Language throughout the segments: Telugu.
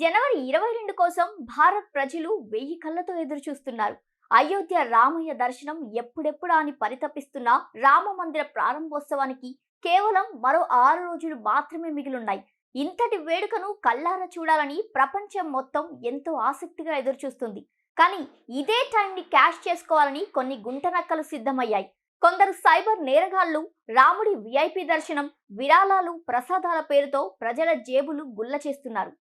జనవరి ఇరవై రెండు కోసం భారత్ ప్రజలు వెయ్యి కళ్ళతో ఎదురు చూస్తున్నారు అయోధ్య రామయ్య దర్శనం ఎప్పుడెప్పుడా అని పరితపిస్తున్న రామ మందిర ప్రారంభోత్సవానికి కేవలం మరో ఆరు రోజులు మాత్రమే మిగిలున్నాయి. ఇంతటి వేడుకను కల్లార చూడాలని ప్రపంచం మొత్తం ఎంతో ఆసక్తిగా ఎదురుచూస్తుంది. కానీ ఇదే టైంని క్యాష్ చేసుకోవాలని కొన్ని గుంటనక్కలు సిద్ధమయ్యాయి. కొందరు సైబర్ నేరగాళ్ళు రాముడి విఐపి దర్శనం విరాళాలు ప్రసాదాల పేరుతో ప్రజల జేబులు గుల్ల చేస్తున్నారు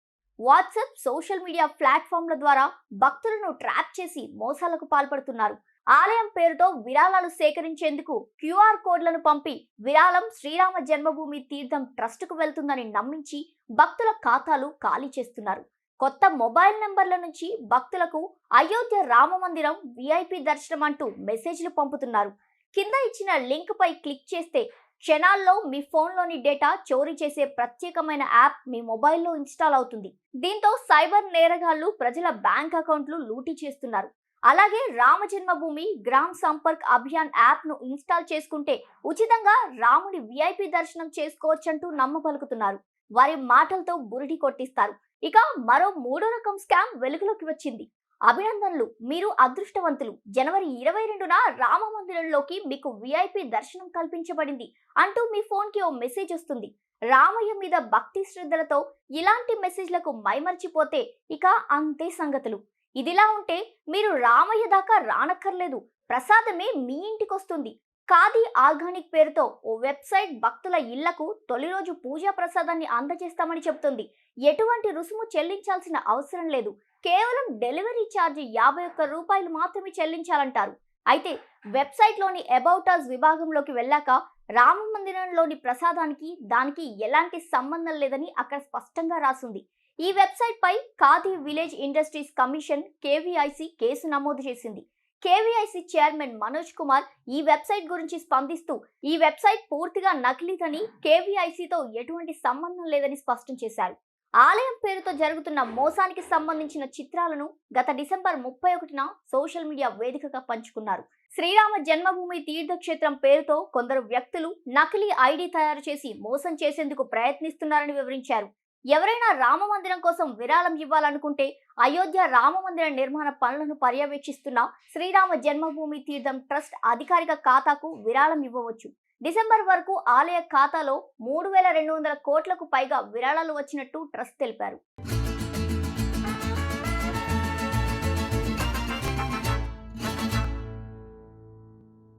వాట్సాప్ సోషల్ మీడియా ప్లాట్ఫామ్ల ద్వారా భక్తులను ట్రాప్ చేసి మోసాలకు పాల్పడుతున్నారు. ఆలయం పేరుతో విరాళాలు సేకరించేందుకు క్యూఆర్ కోడ్లను పంపి విరాళం శ్రీరామ జన్మభూమి తీర్థం ట్రస్టుకు వెళ్తుందని నమ్మించి భక్తుల ఖాతాలు ఖాళీ చేస్తున్నారు. కొత్త మొబైల్ నెంబర్ల నుంచి భక్తులకు అయోధ్య రామ మందిరం విఐపి దర్శనం అంటూ మెసేజ్లు పంపుతున్నారు. కింద ఇచ్చిన లింక్ పై క్లిక్ చేస్తే క్షణాల్లో మీ ఫోన్లోని డేటా చోరీ చేసే ప్రత్యేకమైన యాప్ మీ మొబైల్లో ఇన్స్టాల్ అవుతుంది. దీంతో సైబర్ నేరగాళ్ళు ప్రజల బ్యాంక్ అకౌంట్లు లూటీ చేస్తున్నారు. అలాగే రామ జన్మభూమి గ్రామ్ సంపర్క్ అభియాన్ యాప్ను ఇన్స్టాల్ చేసుకుంటే ఉచితంగా రాముడి విఐపి దర్శనం చేసుకోవచ్చంటూ నమ్మపలుకుతున్నారు వారి మాటలతో బురిడి కొట్టిస్తారు. ఇక మరో మూడో రకం స్కామ్ వెలుగులోకి వచ్చింది. అభినందనలు. మీరు అదృష్టవంతులు. జనవరి ఇరవై రెండున రామ మందిరంలోకి మీకు విఐపి దర్శనం కల్పించబడింది అంటూ మీ ఫోన్కి ఓ మెసేజ్ వస్తుంది. రామయ్య మీద భక్తి శ్రద్ధలతో ఇలాంటి మెసేజ్లకు మైమర్చిపోతే ఇక అంతే సంగతులు. ఇదిలా ఉంటే మీరు రామయ్య దాకా రానక్కర్లేదు. ప్రసాదమే మీ ఇంటికి వస్తుంది ఖాదీ ఆర్గానిక్ పేరుతో ఓ వెబ్సైట్ భక్తుల ఇళ్ళకు తొలి రోజు పూజా ప్రసాదాన్ని అందజేస్తామని చెబుతుంది. ఎటువంటి రుసుము చెల్లించాల్సిన అవసరం లేదు. కేవలం డెలివరీ ఛార్జ్ యాభై ఒక్క రూపాయలు మాత్రమే చెల్లించాలంటారు. అయితే వెబ్సైట్లోని అబౌట్ విభాగంలోకి వెళ్ళాక రామ మందిరంలోని ప్రసాదానికి దానికి ఎలాంటి సంబంధం లేదని అక్కడ స్పష్టంగా రాసింది. ఈ వెబ్సైట్పై Khadi village industries commission KVIC case నమోదు చేసింది. కేవీఐసి చైర్మన్ మనోజ్ కుమార్ ఈ వెబ్సైట్ గురించి స్పందిస్తూ ఈ వెబ్సైట్ పూర్తిగా నకిలీదని కేవీఐసితో ఎటువంటి సంబంధం లేదని స్పష్టం చేశారు. ఆలయం పేరుతో జరుగుతున్న మోసానికి సంబంధించిన చిత్రాలను గత డిసెంబర్ ముప్పై ఒకటిన సోషల్ మీడియా వేదికగా పంచుకున్నారు. శ్రీరామ జన్మభూమి తీర్థక్షేత్రం పేరుతో కొందరు వ్యక్తులు నకిలీ ఐడి తయారు చేసి మోసం చేసేందుకు ప్రయత్నిస్తున్నారని వివరించారు. ఎవరైనా రామ మందిరం కోసం విరాళం ఇవ్వాలనుకుంటే అయోధ్య రామ మందిర నిర్మాణ పనులను పర్యవేక్షిస్తున్న శ్రీరామ జన్మభూమి తీర్థం ట్రస్ట్ అధికారిక ఖాతాకు విరాళం ఇవ్వవచ్చు. డిసెంబర్ వరకు ఆలయ ఖాతాలో మూడు వేల రెండు వందల కోట్లకు పైగా విరాళాలు వచ్చినట్టు ట్రస్ట్ తెలిపారు.